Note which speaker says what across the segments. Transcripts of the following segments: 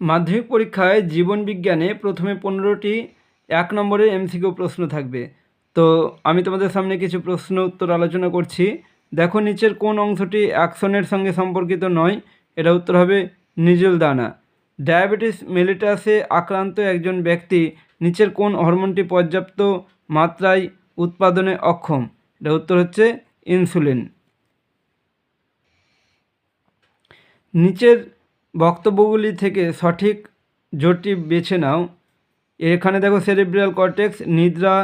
Speaker 1: মাধ্যমিক পরীক্ষায় জীবন বিজ্ঞানে প্রথমে পনেরোটি, এক নম্বরের এমসিকিউ প্রশ্ন থাকবে। তো আমি তোমাদের সামনে কিছু প্রশ্ন উত্তর আলোচনা করছি। দেখো নিচের কোন অংশটি অ্যাকশনের সঙ্গে সম্পর্কিত নয়, এটা উত্তর হবে নিজল দানা। ডায়াবেটিস মেলিটাসে আক্রান্ত একজন ব্যক্তি নিচের কোন হরমোনটি পর্যাপ্ত মাত্রায় উৎপাদনে অক্ষম, এটা উত্তর হচ্ছে ইনসুলিন। নিচের বক্তব্যগুলি থেকে সঠিক জোটটি বেছে নাও। এখানে দেখো সেরিব্রাল কর্টেক্স নিদ্রা,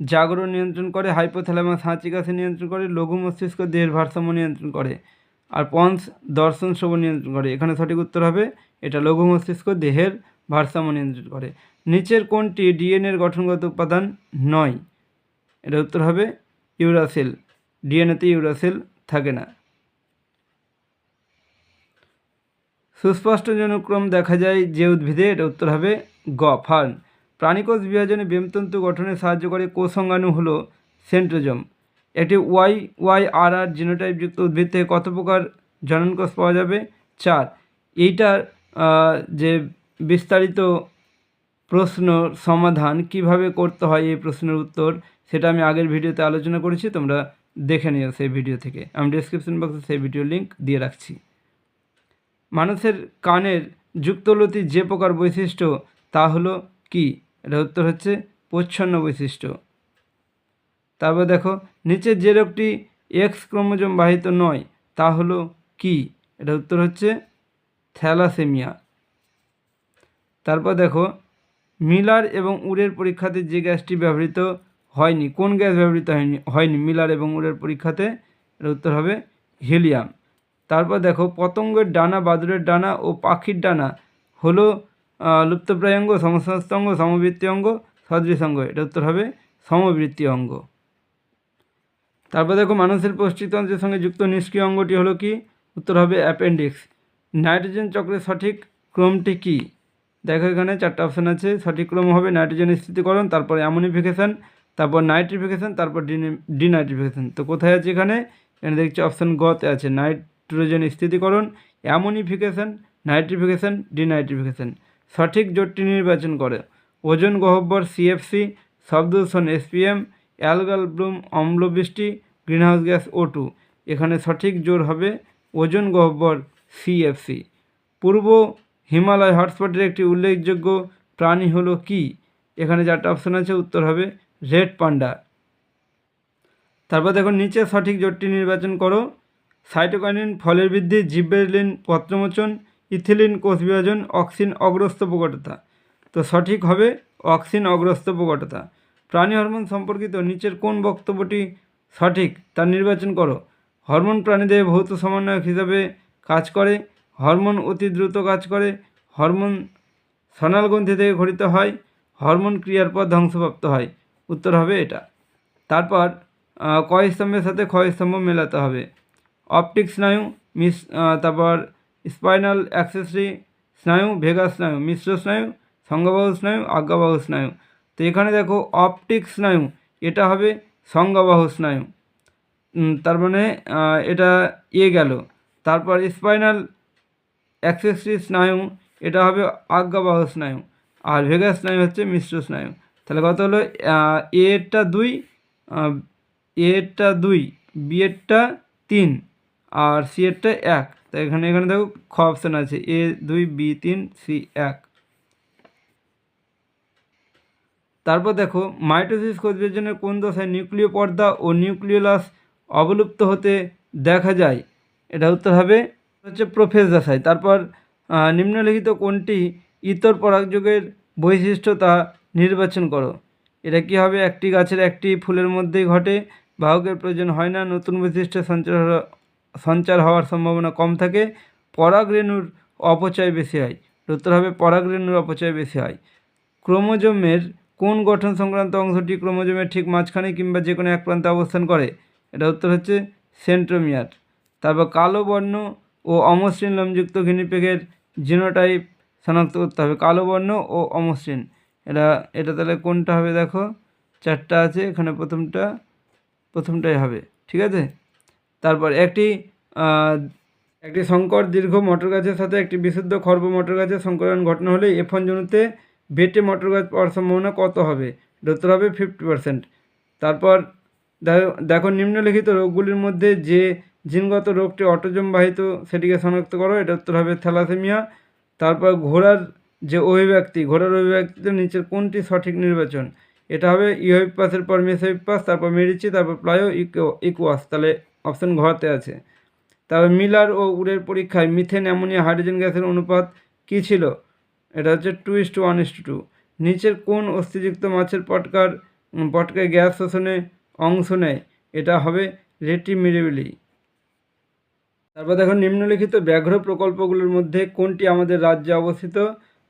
Speaker 1: জাগরণ নিয়ন্ত্রণ করে হাইপোথ্যালামাস হাঁচিকাশি নিয়ন্ত্রণ করে, লঘু মস্তিষ্ক, দেহের ভারসাম্য নিয়ন্ত্রণ করে, আর পন্স দর্শন শ্রবণ নিয়ন্ত্রণ করে। এখানে সঠিক উত্তর হবে, এটা লঘু মস্তিষ্ক, দেহের ভারসাম্য নিয়ন্ত্রণ করে। নিচের কোনটি ডিএনএর গঠনগত উপাদান নয়। এটা উত্তর হবে ইউরাসেল ডিএনএতে ইউরাসেল থাকে না। সুস্পষ্ট জনুক্রম দেখা যায় যে উদ্ভিদে এটা উত্তর হবে গ, ফার্ন। প্রাণীকোষ বিভাজনে বেমতন্তু গঠনে সাহায্য করে কোষঙ্গাণু হল সেন্ট্রোজম। এটি ওয়াই ওয়াই আর আর জিনোটাইপযুক্ত উদ্ভিদ থেকে কত প্রকার জননকোষ পাওয়া যাবে? চার। এইটার যে বিস্তারিত প্রশ্ন সমাধান কীভাবে করতে হয় এই প্রশ্নের উত্তর, সেটা আমি আগের ভিডিওতে আলোচনা করেছি, তোমরা দেখে নিও সেই ভিডিও থেকে। আমি ডিসক্রিপশন বক্সে সেই ভিডিও লিংক দিয়ে রাখছি। মানুষের কানের যুক্তলতি যে প্রকার বৈশিষ্ট্য, তা হলো কি? এটা উত্তর হচ্ছে প্রচ্ছন্ন বৈশিষ্ট্য। তারপর দেখো নিচের যে রোগটি এক্স ক্রোমোজোম বাহিত নয়, তা হলো কি? এটা উত্তর হচ্ছে থ্যালাসেমিয়া। তারপর দেখো, মিলার এবং উড়ের পরীক্ষাতে যে গ্যাসটি ব্যবহৃত হয়নি, কোন গ্যাস ব্যবহৃত হয়নি হয়নি, মিলার এবং উড়ের পরীক্ষাতে এর উত্তর হবে হিলিয়াম। তারপর দেখো পতঙ্গের ডানা, বাদুড়ের ডানা ও পাখির ডানা হলো লুপ্তপ্রায় অঙ্গ সমস্ত অঙ্গ, সমবৃত্তি অঙ্গ, সদৃশ অঙ্গ। এটা উত্তর হবে সমবৃত্তি অঙ্গ। তারপর দেখো মানুষের পৌষ্টিকতন্ত্রের সঙ্গে যুক্ত নিষ্ক্রিয় অঙ্গটি হলো কি? উত্তর হবে অ্যাপেন্ডিক্স। নাইট্রোজেন চক্রের সঠিক ক্রমটি কি? দেখো এখানে চারটা অপশান আছে। সঠিক ক্রম হবে নাইট্রোজেন স্থিতিকরণ, তারপর অ্যামোনিফিকেশন, তারপর নাইট্রিফিকেশন, তারপর ডিনাইট্রিফিকেশন। তো কোথায় আছে এখানে? এখানে দেখছি অপশান গতে আছে। নাইট্রোজেন স্থিতিকরণ অ্যামোনিফিকেশন নাইট্রিফিকেশন ডিনাইট্রিফিকেশন সঠিক জোটটি নির্বাচন করে। ওজন গহ্বর সিএফসি শব্দদূষণ এসপিএম অ্যালগাল ব্লুম অম্লবৃষ্টি গ্রিনহাউস গ্যাস ও টু এখানে সঠিক জোর হবে ওজন গহ্বর সিএফসি পূর্ব হিমালয় হটস্পটের একটি উল্লেখযোগ্য প্রাণী হলো কি? এখানে চারটা অপশন আছে, উত্তর হবে রেড পান্ডা। তারপর দেখো নিচে সঠিক জোটটি নির্বাচন করো। সাইটোকাইনিন ফলের বৃদ্ধি জিব্বেলিন পত্রমোচন ইথিলিন কোষ বিভাজন অক্সিন অগ্রস্ত প্রকটতা তো সঠিক হবে অক্সিন অগ্রস্ত প্রকটতা প্রাণী হরমোন সম্পর্কিত নিচের কোন বক্তব্যটি সঠিক তা নির্বাচন করো। হরমোন প্রাণীদের ভৌত সমন্বয়ক হিসাবে কাজ করে হরমোন অতি দ্রুত কাজ করে হরমোন সনাল গ্রন্থি থেকে ঘটিত হয় হরমোন ক্রিয়ার পর ধ্বংসপ্রাপ্ত হয়। উত্তর হবে এটা। তারপর আহ, ক স্তম্ভের সাথে খ স্তম্ভ মেলাতে হবে। অপটিক স্নায়ু, মিস তারপর স্পাইনাল অ্যাক্সেসরি স্নায়ু ভেগা স্নায়ু, মিশ্র স্নায়ু সংজ্ঞাবাহু স্নায়ু আজ্ঞাবাহু স্নায়ু। তো এখানে দেখো অপটিক স্নায়ু, এটা হবে সংজ্ঞাবাহু স্নায়ু। তার মানে এটা এ গেল। তারপর স্পাইনাল অ্যাক্সেসরি স্নায়ু, এটা হবে আজ্ঞাবাহ স্নায়ু। আর ভেগা স্নায়ু হচ্ছে মিশ্র স্নায়ু। তাহলে কত হলো? এরটা দুই এরটা দুই, বি এরটা তিন। আর সি এরটা এক। তাই এখানে এখানে দেখো খ অপশান আছে। এ, দুই, বি, তিন, সি এক। তারপর দেখো, মাইটোসিস কোষ বিভাজনের কোন দশায় নিউক্লিয় পর্দা ও নিউক্লিওলাস অবলুপ্ত হতে দেখা যায়? এটা উত্তর হবে হচ্ছে প্রোফেজ দশায়। তারপর নিম্নলিখিত কোনটি ইতর পরাগযোগের বৈশিষ্ট্য তা নির্বাচন করো। এটা কি হবে? একটি গাছের একটি ফুলের মধ্যেই ঘটে। বাহকের প্রয়োজন হয় না। নতুন বৈশিষ্ট্য সঞ্চার সঞ্চার হওয়ার সম্ভাবনা কম থাকে, পরাগরেণুর অপচয় বেশি হয়। উত্তর হবে পরাগরেণুর অপচয় বেশি হয়। ক্রোমোজোমের কোন গঠন সংক্রান্ত অংশটি ক্রোমোজোমের ঠিক মাঝখানে কিংবা যে কোনো এক প্রান্তে অবস্থান করে? এটা উত্তর হচ্ছে সেন্ট্রোমিয়ার। তারপর কালো বর্ণ ও অমসৃণ লোমযুক্ত ঘিনিপেগের জিনোটাইপ শনাক্ত করতে হবে। কালো বর্ণ ও অমসৃণ। এটা এটা তাহলে কোনটা হবে দেখো? চারটা আছে, এখানে প্রথমটা, প্রথমটাই হবে। ঠিক আছে? তারপর একটি একটি সংকর দীর্ঘ মটর গাছের সাথে একটি বিশুদ্ধ খর্ব মটর গাছের সংকরণ ঘটনা হলে এফ জনুতে বেটে মটর গাছ পাওয়ার সম্ভাবনা কত হবে? উত্তর হবে ফিফটি পার্সেন্ট তারপর দেখো- দেখো নিম্নলিখিত রোগগুলির মধ্যে যে জিনগত রোগটি অটোজম বাহিত সেটিকে শনাক্ত করো, এটা উত্তর হবে থ্যালাসেমিয়া। তারপর ঘোড়ার যে অভিব্যক্তি, ঘোড়ার অভিব্যক্তিতে নিচের কোনটি সঠিক নির্বাচন? এটা হবে ইউহিপাসের পর মেসোহিপাস তারপর মেরিচি, তারপর প্লায়ো ইকুয়াস। তাহলে অপশন ঘতে আছে। তারপর মিলার ও উড়ের পরীক্ষায় মিথেন অ্যামোনিয়া হাইড্রোজেন গ্যাসের অনুপাত কী ছিল? এটা হচ্ছে two is two one is two two. নিচের কোন অস্থিযুক্ত মাছের পটকার পটকায় গ্যাস শোষণে অংশ নেয়? এটা হবে রেটিমিরেবিলি। তারপর দেখো নিম্নলিখিত ব্যাঘ্র প্রকল্পগুলোর মধ্যে কোনটি আমাদের রাজ্যে অবস্থিত?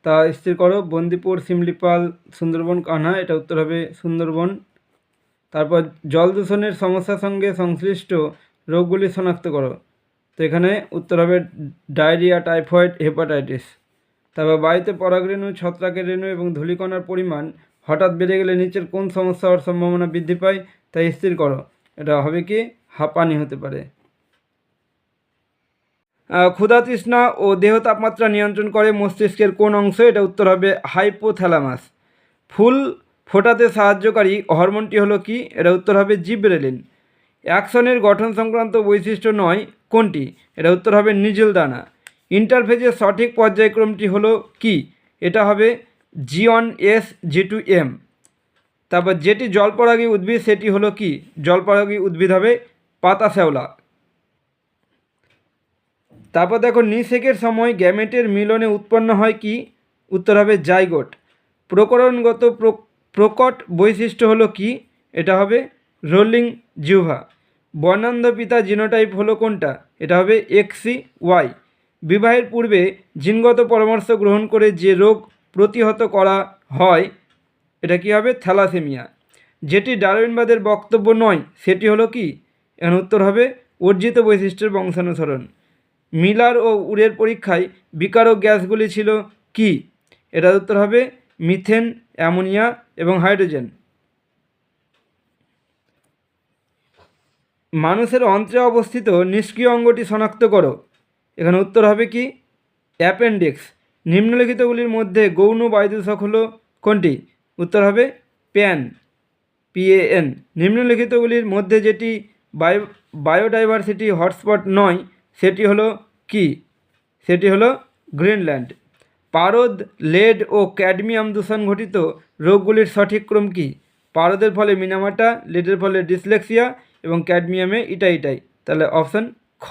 Speaker 1: তা স্থির করো। বন্দিপুর, সিমলিপাল, সুন্দরবন, কানহা, এটা উত্তর হবে সুন্দরবন। তারপর জল দূষণের সমস্যার সঙ্গে সংশ্লিষ্ট রোগগুলি শনাক্ত করো। তো এখানে উত্তর হবে ডায়রিয়া, টাইফয়েড, হেপাটাইটিস। তারপর বাড়িতে পরাগরেণু ছত্রাকের রেণু এবং ধূলিকণার পরিমাণ হঠাৎ বেড়ে গেলে নিচের কোন সমস্যা হওয়ার সম্ভাবনা বৃদ্ধি পায় তাই স্থির করো। এটা হবে কি হাঁপানি হতে পারে। ক্ষুধা তৃষ্ণা ও দেহ তাপমাত্রা নিয়ন্ত্রণ করে মস্তিষ্কের কোন অংশ, এটা উত্তর হবে হাইপোথ্যালামাস। ফুল ফোটাতে সাহায্যকারী হরমোনটি হলো কি? এটা উত্তর হবে জিব্রেলিন। অ্যাকশনের গঠন সংক্রান্ত বৈশিষ্ট্য নয় কোনটি? এটা উত্তর হবে নিজল দানা। ইন্টারফেজের সঠিক পর্যায়ক্রমটি হলো কি? এটা হবে G one S G two M. তারপর যেটি জলপরাগী উদ্ভিদ, সেটি হলো কি? জলপরাগী উদ্ভিদ হবে পাতা শ্যাওলা তারপর দেখো, নিষেকের সময় গ্যামেটের মিলনে উৎপন্ন হয় কি? উত্তর হবে জাইগোট। প্রকরণগত প্র- প্রকট বৈশিষ্ট্য হলো কি? এটা হবে রোলিং জিহ্বা। বর্ণান্ধ পিতা জিনোটাইপ হলো কোনটা? এটা হবে এক্সি ওয়াই বিবাহের পূর্বে জিনগত পরামর্শ গ্রহণ করে যে রোগ প্রতিহত করা হয়, এটা কি হবে? থ্যালাসেমিয়া। যেটি ডারউইনবাদের বক্তব্য নয়, সেটি হলো কি? এর উত্তর হবে অর্জিত বৈশিষ্ট্যের বংশানুসরণ। মিলার ও উড়ের পরীক্ষায় বিকারক গ্যাসগুলি ছিল কি? এটার উত্তর হবে মিথেন, অ্যামোনিয়া এবং হাইড্রোজেন। মানুষের অন্ত্রে অবস্থিত নিষ্ক্রিয় অঙ্গটি শনাক্ত করো। এখানে উত্তর হবে কি? অ্যাপেন্ডিক্স। নিম্নলিখিতগুলির মধ্যে গৌণ বায়ুদূষক হলো কোনটি? উত্তর হবে প্যান পিএএন নিম্নলিখিতগুলির মধ্যে যেটি বায়ো, বায়োডাইভার্সিটি হটস্পট নয়, সেটি হলো কি? সেটি হলো গ্রিনল্যান্ড। পারদ, লেড ও ক্যাডমিয়াম দূষণ ঘটিত রোগগুলির সঠিক ক্রম কী? পারদের ফলে মিনামাটা, লেডের ফলে ডিসলেক্সিয়া এবং ক্যাডমিয়ামে ইটাই ইটাই তাহলে অপশান খ।